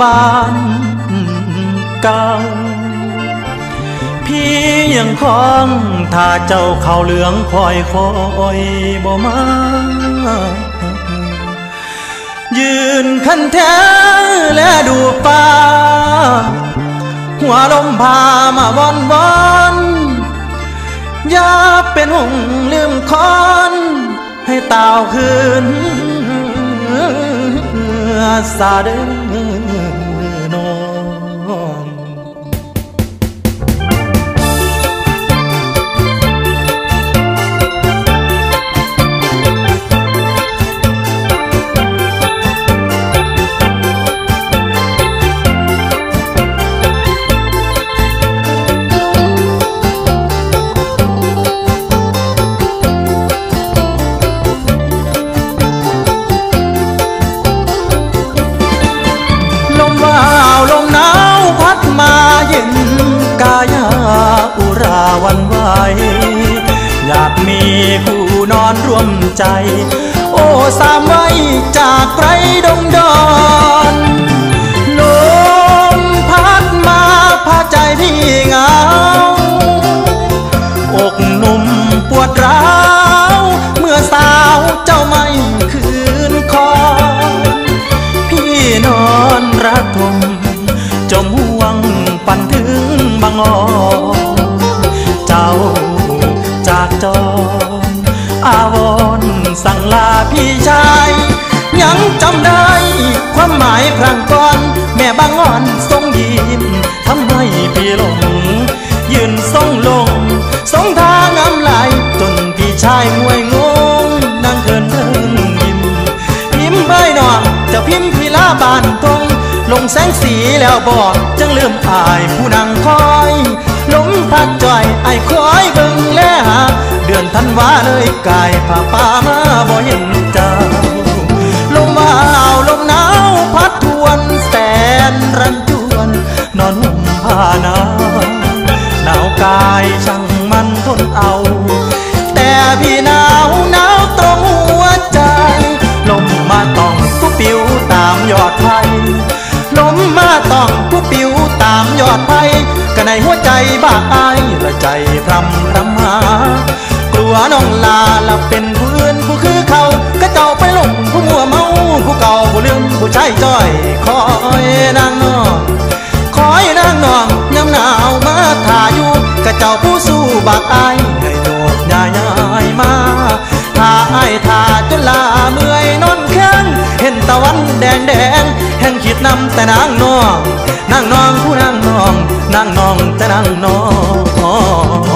บ้านเก่าพี่ยังคองถ้าเจ้าเขาเหลืองคอยคอยบ่มายืนคันแท้และดูฟ้า หัวลมพามาบอนบอนอย่าเป็นหงลืมคอน ให้ตาวคืน สาเดิน อยากมีผู้นอนร่วมใจ โอ้สามไว้จากไกลดง จรอาวรณ์สั่งลาพี่ชาย ยังจำได้ ความหมายครั้งก่อน แม่บางอ่อนทรงยิ้มทำให้พี่หลง ยืนทรงลงทรงทางอำลายจนพี่ชายงวยงงนั่งเคินเทิงยิ้มพิมพ์ใบหนองจะพิมพ์พิลาบานทงลงแสงสีแล้วบอกจังลืมอายผู้นั่งคอย ลมพัดจ่อยไอ้คอยเบิ่งแลหาเดือนธันวาเลยกายผ้าป่ามาบ่เห็นเจ้าลมว่าวลมหนาวพัดทวนแสนรันจวน นอนห่มผ้าหนาวหนาวกายช่างมันทนเอา แต่พี่หนาวหนาวตรงหัวใจ ลมมาต้องผู้ปิวตามยอดไผ่ลมมาต้องผู้ปิวตามยอดไผ่ก็ในหัวใจบ้าอายและใจพรำพรำหา กลัวน้องลาละเป็นผู้อื่นผู้คือเขาก็เจ้าไปหลงผู้มัวเมาผู้เก่าผู้ลืมผู้ชายจ้อยคอยนางนองคอยนางนองยามหนาวมาถ่าอยู่ก็เจ้าผู้สู้บากอายให้โดดยายายมาถ่าอายถ่าจนลาเมื่อยนอนแข้งเห็นตะวันแดงแดงแห่งคิดนำแต่นางนองนางนองผู้นางนองนางนองแต่นางนอง